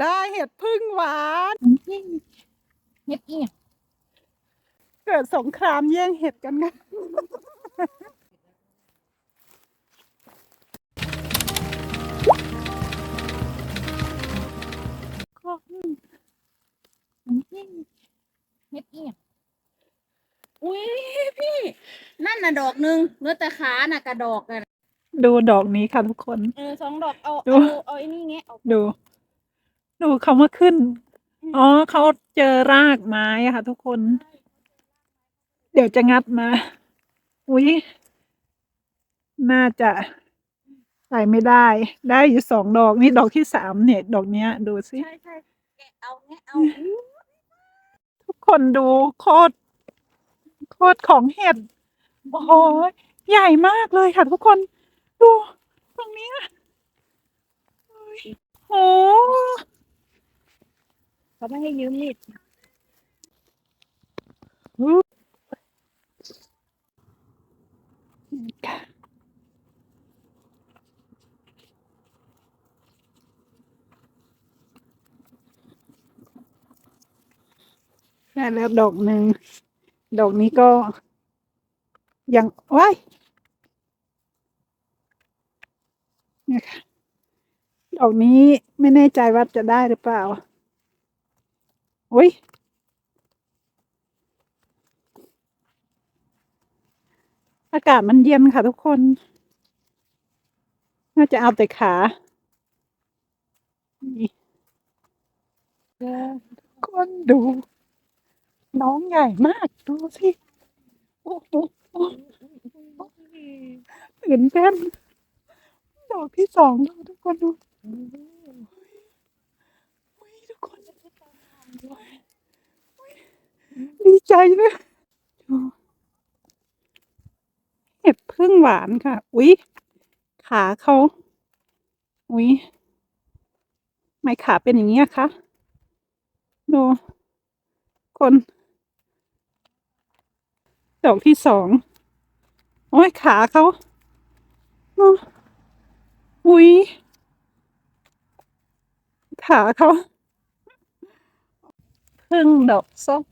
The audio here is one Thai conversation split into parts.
ได้เห็ดพึ่งหวานเฮ็ดอีหยังเกิดสงครามแย่งเห็ดกันนะเฮ็ดอีหยังอุ้ยพี่ นั่นน่ะดอกหนึงเหลือแต่ขาน่ะกระดอกอะดูดอกนี้ค่ะทุกคน เออสองดอกเอาดูเอา เอาไอ้นี่เงี้ยเอาดู ดูเขามาขึ้น อ๋อเขาเจอรากไม้อะค่ะ ทุกคน เดี๋ยวจะงัดมา อุ้ยน่าจะใส่ไม่ได้ ได้อยู่สองดอกนี่ดอกที่สามเนี่ย ดอกเนี้ย ดูสิ ใช่ใช่แกะเอาเงี้ยเอาอู้ทุกคนดูโคตรโคตรของเห็ด โอ้โห ใหญ่มากเลยค่ะ ทุกคน ดู ตรงเนี้ยโอ้ยโอ้ เขาไม่ให้ยืมมีดได้แล้วดอกหนึ่ง ดอกนี้ก็ยังว้ายเนี่ยค่ะดอกนี้ไม่แน่ใจว่าจะได้หรือเปล่า อุ้ยอากาศมันเย็นค่ะทุกคนน่าจะเอาแต่ขานี่คนดู น้องใหญ่มาก ดูสิโอ้โหโอ้โหตื่นเต้นดอกที่สองดูทุกคนดูอุ๊ยทุกคนอุ๊ย ดีใจเลยดูเห็ดพึ่งหวานค่ะ อุ๊ย ขาเขา อุ๊ย ไม่ขาเป็นอย่างนี้อะคะดูคน ดอกที่สอง โอ้ยขาเขาอุ๊ย ขาเขา พึ่งดอกส้ม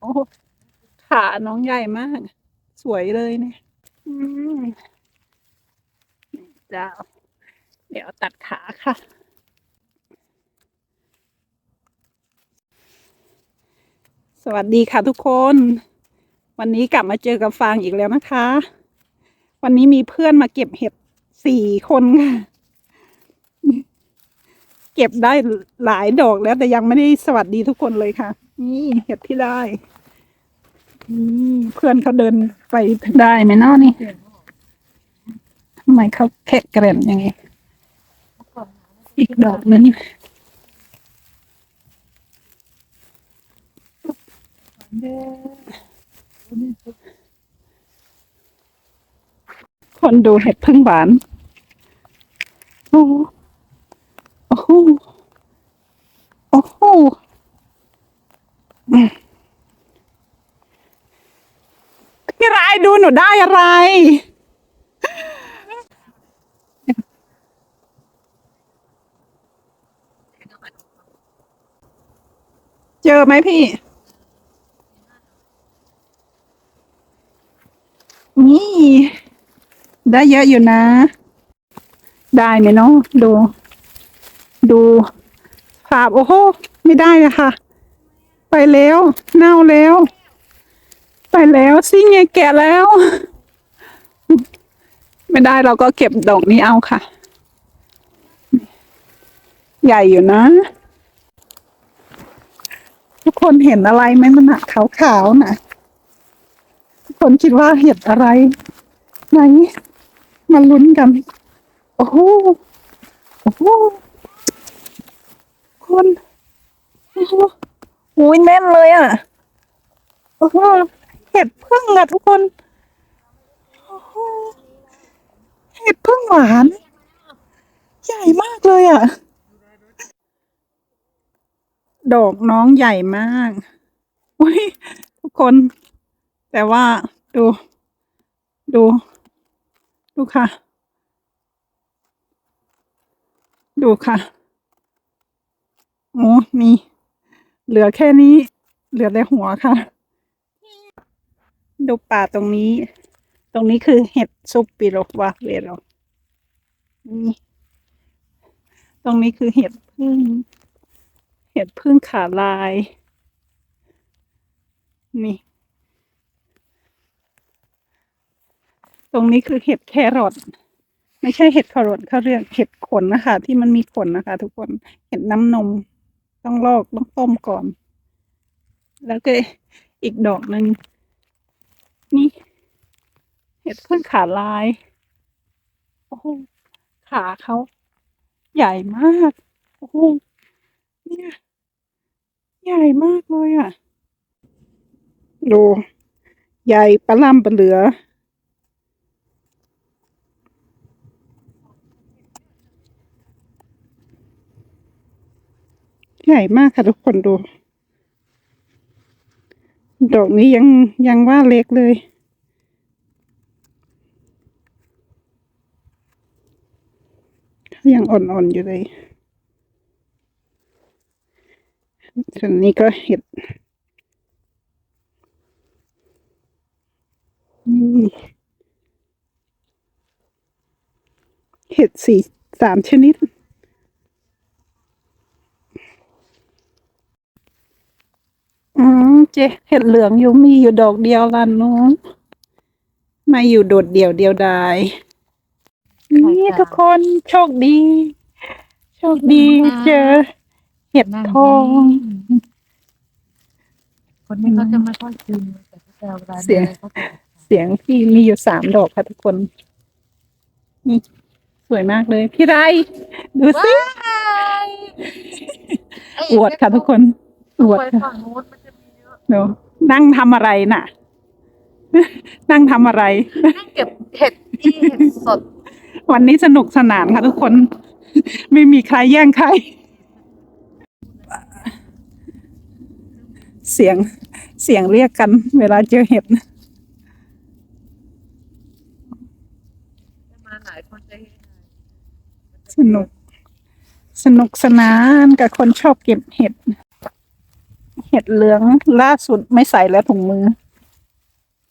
โอ้ขาน้องใหญ่มาก สวยเลยเนี่ยอืมเจ้า เดี๋ยวตัดขาค่ะ สวัสดีค่ะทุกคน วันนี้กลับมาเจอกับฟางอีกแล้วนะคะ วันนี้มีเพื่อนมาเก็บเห็ดสี่คนค่ะ เก็บได้หลายดอกแล้ว แต่ยังไม่ได้สวัสดีทุกคนเลยค่ะ นี่เห็ดที่ได้นี่เพื่อนเขาเดินไปได้ไหมเนาะนี่ทำไมเขาแคะแกร่นอย่างงี้อีกดอกนึงคนดูเห็ดพึ่งหวานโอ้ หโอ้โหโอ้โหพี่รายดูหนูได้อะไร เจอไหมพี่ นี่ ได้เยอะอยู่นะ ได้ไหมเนาะดู ดูภาพโอ้โหไม่ได้อะค่ะไปแล้ว เน่าแล้ว ไปแล้วซิ่งไงแกะแล้ว ไม่ได้เราก็เก็บดอกนี้เอาค่ะ ใหญ่อยู่นะ ทุกคนเห็นอะไรไหมมันอะขาวๆนะทุกคนคิดว่าเห็ดอะไร ไหนมาลุ้นกัน โอ้โหโอ้โห คนโอ้โหโอ้ยแน่นเลยอะโอ้โหเห็ดพึ่งอะทุกคนโอ้โหเห็ดพึ่งหวาน ใหญ่มากเลยอะ ดอกน้องใหญ่มาก อุ้ยทุกคน แต่ว่าดู ดู ดูค่ะ ดูค่ะ โอ้นี่ เหลือแค่นี้ เหลือแต่หัวค่ะ ดูป่าตรงนี้ ตรงนี้คือเห็ดซุปปิโรวาเวโรนี่ตรงนี้คือเห็ดพึ่ง เห็ดพึ่งขาลาย นี่ ตรงนี้คือเห็ดแครอทไม่ใช่เห็ดแครอทเขาเรียกเห็ดขนนะคะ ที่มันมีขนนะคะ ทุกคนเห็ดน้ำนม ต้องลอกต้องต้มก่อน แล้วก็อีกดอกหนึ่งนี่เห็ดพึ่งขาลาย โอ้โหขาเขาใหญ่มาก โอ้โหเนี่ยใหญ่มากเลยอะ ดู ใหญ่ปลาล่ำปลาเหลือ ใหญ่มากค่ะทุกคนดู ดอกนี้ยังยังว่าเล็กเลย ยังอ่อนๆอยู่เลยส่วนนี้ก็เห็ดเห็ดสีสามชนิด อืมเจเห็ดเหลืองอยู่มีอยู่ดอกเดียวลันนู้นไม่อยู่โดดเดี่ยวเดียวดายนี่ทุกคนโชคดี โชคดีเจอ เห็ดทอง คนนี้เขาจะไม่ค่อยกินแต่พวกเราเวลาเสียงดินเขาจะเสียงพี่มีอยู่สามดอกค่ะทุกคนนี่สวยมากเลย พี่ไร ดูสิว้ายอวดค่ะทุกคนอวดไปค่ะ เยอะเดี๋ยวนั่งทำอะไรน่ะ นั่งทำอะไร นั่งเก็บเห็ดที่เห็ดสด วันนี้สนุกสนานค่ะทุกคน ไม่มีใครแย่งใคร เสียงเสียงเรียกกัน เวลาเจอเห็ดจะมาหลายคนจะเห็นสนุก สนุกสนานกับคนชอบเก็บเห็ด เห็ดเหลืองล่าสุดไม่ใส่แล้วถุงมือ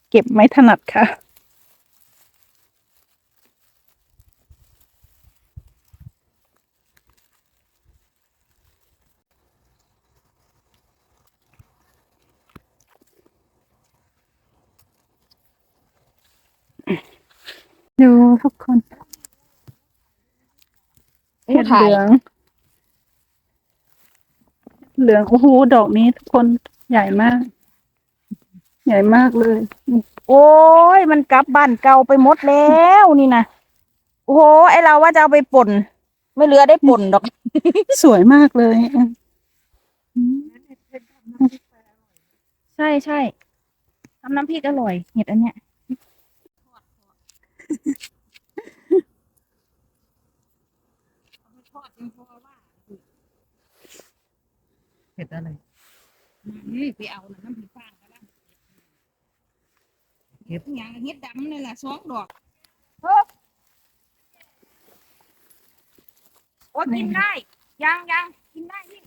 เก็บไม่ถนัดค่ะ ดูทุกคนเห็ดเหลือง เหลืองโอ้โหดอกนี้ทุกคนใหญ่มาก ใหญ่มากเลย โอ้ยมันกลับบ้านเก่าไปหมดแล้วนี่นะโอ้โหไอเราว่าจะเอาไปป่น ไม่เหลือได้ป่นดอก สวยมากเลยใช่ใช่ทำน้ำพริกอร่อย เห็ดอันเนี้ย เห็ดอะไรไปเอาน้ำพริกฟางกันแล้วเห็ดอย่างเห็ดดำนี่แหละสองดอกโอ้กินได้ ยังยังกินได้พี่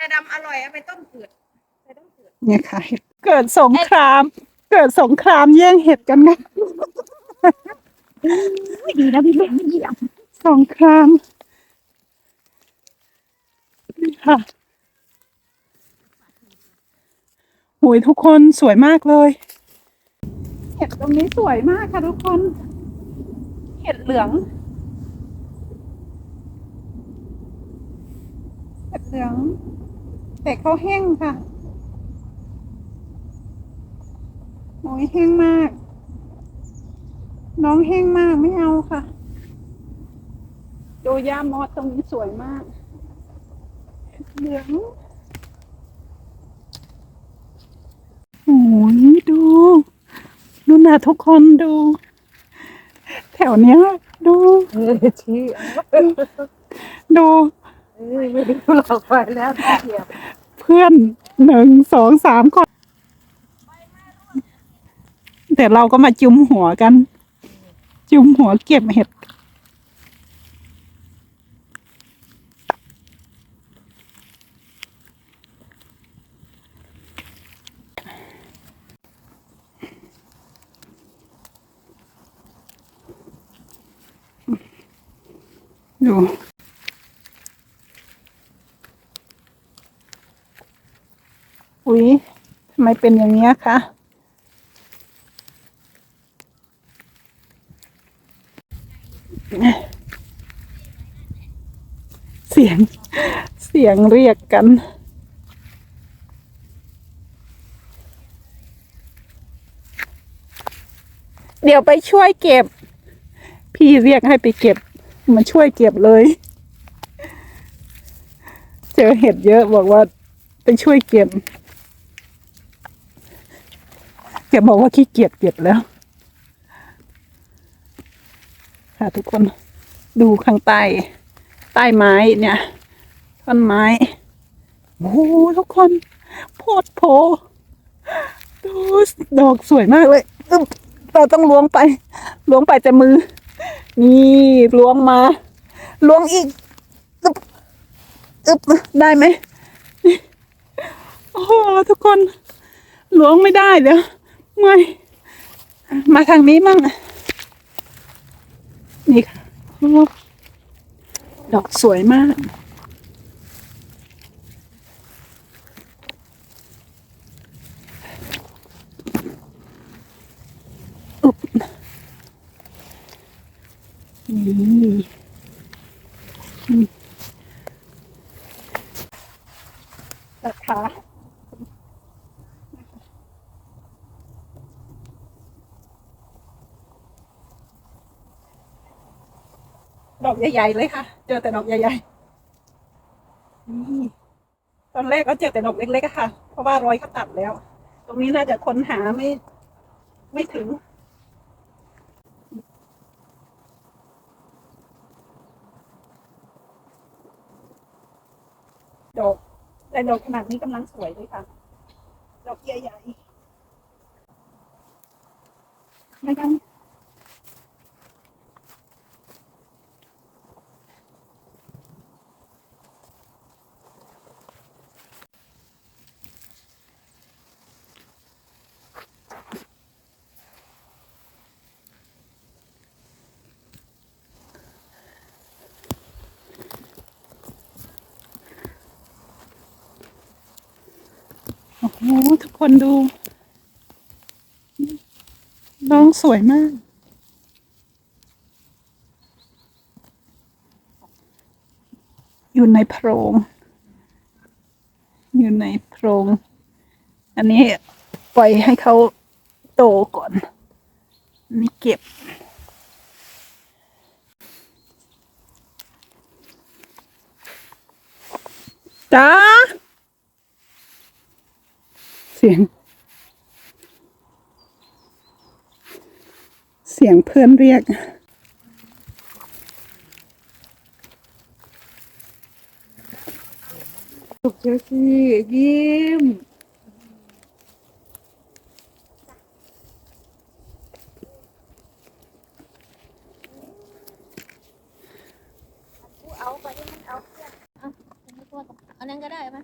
แต่ดำอร่อยเอาไปต้มเกลือไปต้มเกลือเนี่ยค่ะเห็ดเกิดสงคราม เกิดสงครามแย่งเห็ดกันนะดีนะพี่เล็กไม่เหยียบสงครามนี่ค่ะหุยทุกคนสวยมากเลย เห็ดตรงนี้สวยมากค่ะทุกคน เห็ดเหลือง เห็ดเหลือง แต่เขาแห้งค่ะ โอ้ยแห้งมาก น้องแห้งมากไม่เอาค่ะดูย่ามอสตรงนี้สวยมาก เหลืองโอ้ยดูดูนะทุกคนดู แถวเนี้ย ดูเออชี้ดูเอ้ย ไม่ได้หลอกไปแล้วเกียบเพื่อนหนึ่งสองสามคนแต่เราก็มาจุมหัวกัน จุมหัวเก็บเห็ด ดู อุ๊ยทำไมเป็นอย่างนี้คะเสียงเสียงเรียกกัน เดี๋ยวไปช่วยเก็บ พี่เรียกให้ไปเก็บมาช่วยเก็บเลย เจอเห็ดเยอะบอกว่าไปช่วยเก็บ แกบอกว่าขี้เกียจเก็บแล้ว ค่ะทุกคนดูข้างใต้ ใต้ไม้เนี่ยท่อนไม้โอ้ทุกคนโพดโพดูดอกสวยมากเลยเราต้องล้วงไป ล้วงไปแต่มือ นี่ล้วงมา ล้วงอีกอึบอึบได้ไหมโอ้ทุกคนล้วงไม่ได้เดี๋ยว เมื่อยมาทางนี้มั่งนี่ค่ะดอกสวยมาก อุ๊บนี่อืมนะคะ ดอกใหญ่ๆเลยค่ะ เจอแต่ดอกใหญ่ๆนี่ตอนแรกก็เจอแต่ดอกเล็กๆค่ะ เพราะว่ารอยเขาตัดแล้ว ตรงนี้น่าจะค้นหาไม่ ไม่ถึง ดอกแต่ดอกขนาดนี้กำลังสวยเลยค่ะ ดอกใหญ่ๆไม่ต้อง อ้ทุกคนดู น้องสวยมาก อยู่ในโพรง อยู่ในโพรง อันนี้ปล่อยให้เขาโตก่อนอันนี่เก็บจ้า เสียง เสียงเพื่อนเรียกถูกเจอสิยิ้มเอาไปที่มันเอาเพื่อนเอาอันนั้นก็ได้ไหม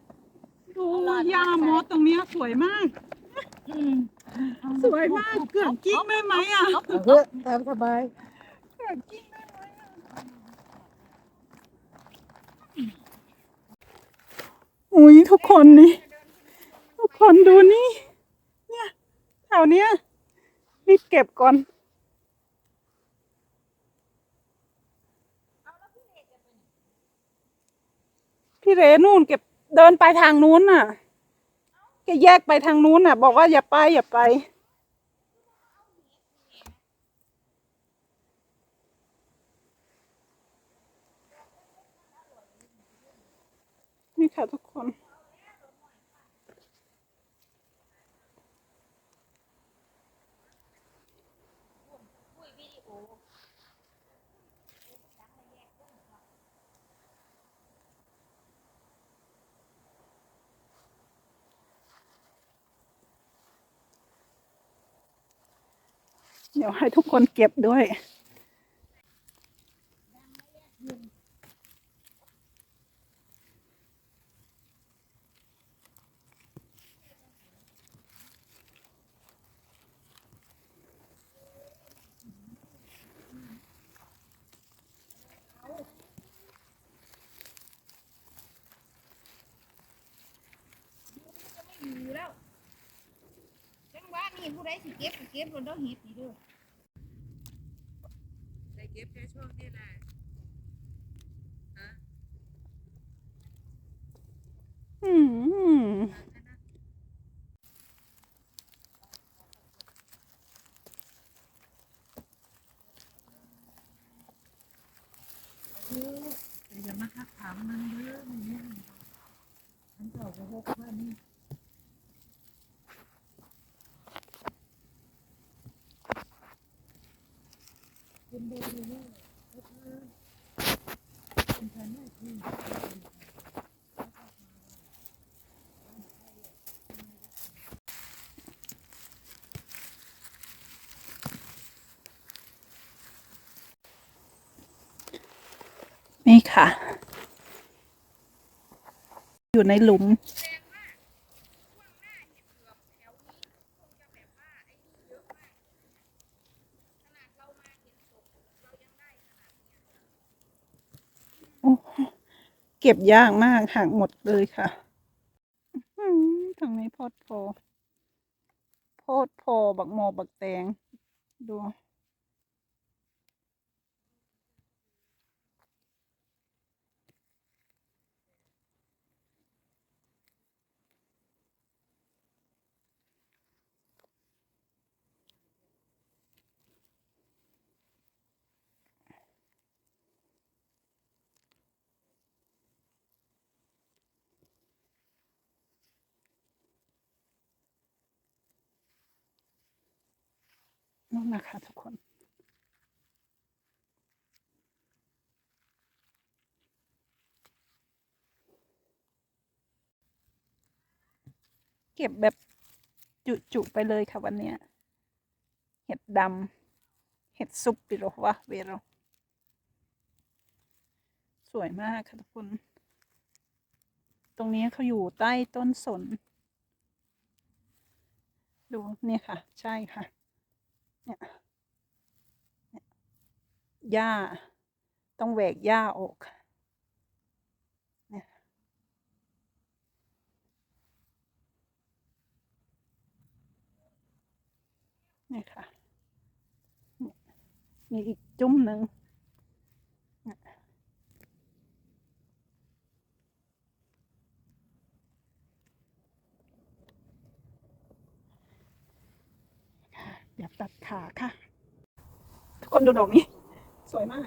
ดูยาโมดตรงเนี้ยสวยมาก สวยมากเกือบกิ้งได้ไหมอะเอาเถอะตามสบายเกือบกิ้งได้ไหมอะอุ้ยทุกคนนี่ ทุกคนดูนี่ เนี่ยแถวเนี้ยรีบเก็บก่อน พี่เรนู่นเก็บ เดินไปทางนู้นน่ะแกแยกไปทางนู้นน่ะ บอกว่าอย่าไปอย่าไป นี่ค่ะทุกคน เดี๋ยวให้ทุกคนเก็บด้วย อยู่แล้วจังหวะนี่ผู้ใดสิเก็บก็เก็บรถเด้อเฮ็ด นี่ได้เก็บแค่ช่วงนี้แหละฮะอืมอย่ามาทักถามมันเด้อมันเนี่ยมันจะออกมาหกว่านี่ นี่ ค่ะ อยู่ในหลุม เก็บยากมากหักหมดเลยค่ะอื้อหือทางนี้โพดโพโพดโพบักโมบักแตงดู นั่นนะคะทุกคนเก็บแบบจุๆไปเลยค่ะวันนี้เห็ดดำเห็ดซุปปิโรวะเวโรสวยมากค่ะทุกคน ตรงนี้เขาอยู่ใต้ต้นสน ดูเนี่ยค่ะ ใช่ค่ะ เนี่ยหญ้า ต้องแหวกหญ้าออกนี่ค่ะ มีอีกจุ้มหนึ่งเนี่ยค่ะอยากตัด ขาค่ะ ทุกคนดูดอกนี้ สวยมาก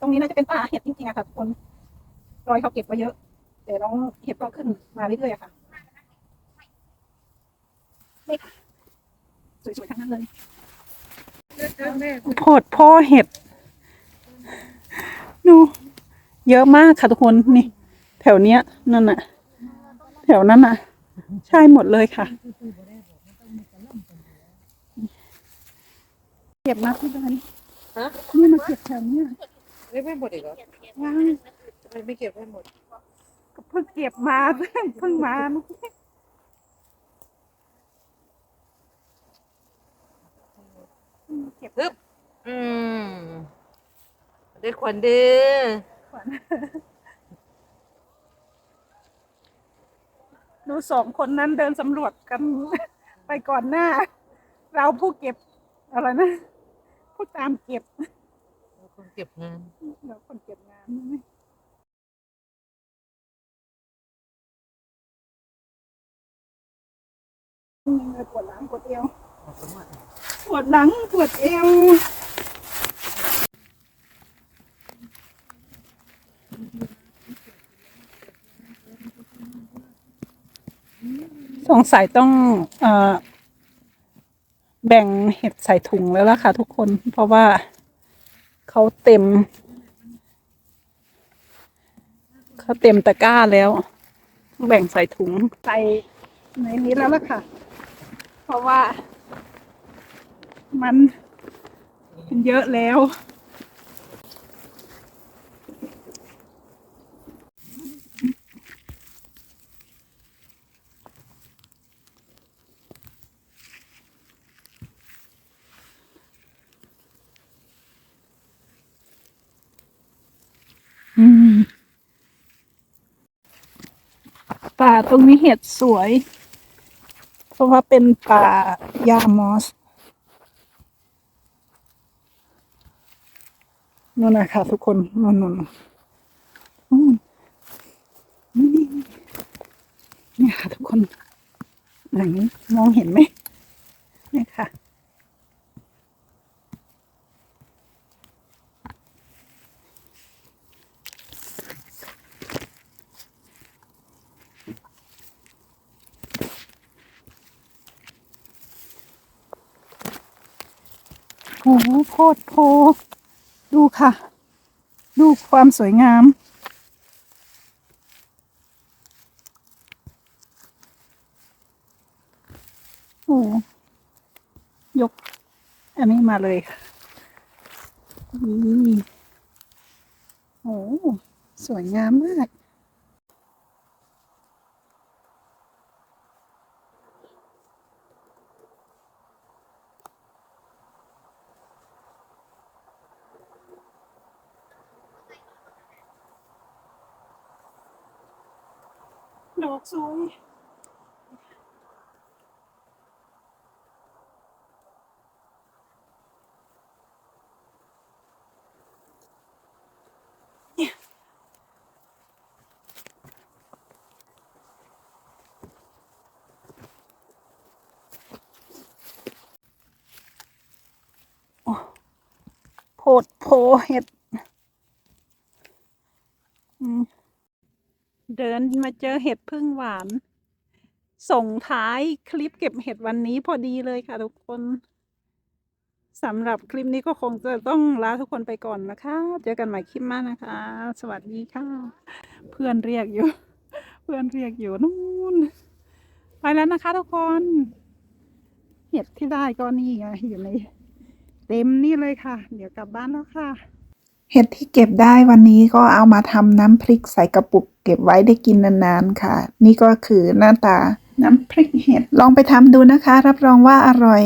ตรงนี้น่าจะเป็นป่าเห็ดจริงๆอะค่ะทุกคนรอยเขาเก็บไว้เยอะแต่น้องเห็ดก็ขึ้นมาเรื่อยๆอะค่ะนี่ค่ะสวยๆทั้งนั้นเลยแม่โพดพ่อเห็ด ดู เยอะมากค่ะทุกคนนี่ แถวเนี้ยนั่นน่ะ แถวนั้นน่ะ ใช่หมดเลยค่ะเก็บมาที่บ้านฮะนี่มาเก็บแถวเนี้ยไม่ไม่หมดอีกเหรอว้าวทำไมไม่เก็บให้หมดก็เพิ่งเก็บมาเพิ่งมาเมื่อกี้เก็บอืม ได้ขวัญเด้อดูสองคนนั้นเดินสำรวจกัน ไปก่อนหน้า เราผู้เก็บ อะไรนะ ผู้ตามเก็บคนเก็บงานเราคนเก็บงานปวดหลังปวดเอวปวดหลังปวดเอว สงสัยต้องอแบ่งเห็ดใส่ถุงแล้วล่ะค่ะทุกคน เพราะว่าเขาเต็มก็เต็มตะกร้าแล้ว แบ่งใส่ถุงใส่ในนี้แล้วล่ะค่ะ เพราะว่า มันมันเยอะแล้ว ตรงนี้เห็ดสวย เพราะว่าเป็นป่ายามอสนั่นนะคะทุกคนนั่นนั่นนี่นี่ค่ะทุกคนอย่างนี้มองเห็นไหมนี่ค่ะ หโคตรโพ ดูค่ะ ดูความสวยงาม โอ้ยก อันนี้มาเลยค่ะนี่โอ้สวยงามมาก สวยโอ้โพดโพเห็ด อืม เดินมาเจอเห็ดพึ่งหวาน ส่งท้ายคลิปเก็บเห็ดวันนี้พอดีเลยค่ะทุกคนสำหรับคลิปนี้ก็คงจะต้องลาทุกคนไปก่อนนะคะ เจอกันใหม่คลิปหน้านะคะ สวัสดีค่ะ เพื่อนเรียกอยู่ เพื่อนเรียกอยู่นู่น ไปแล้วนะคะทุกคน เห็ดที่ได้ก็นี่ไงอยู่ในเต็มนี่เลยค่ะ เดี๋ยวกลับบ้านแล้วค่ะ เห็ดที่เก็บได้วันนี้ก็เอามาทำน้ำพริกใส่กระปุก เก็บไว้ได้กินนานๆค่ะ นี่ก็คือหน้าตาน้ำพริกเห็ด ลองไปทำดูนะคะ รับรองว่าอร่อย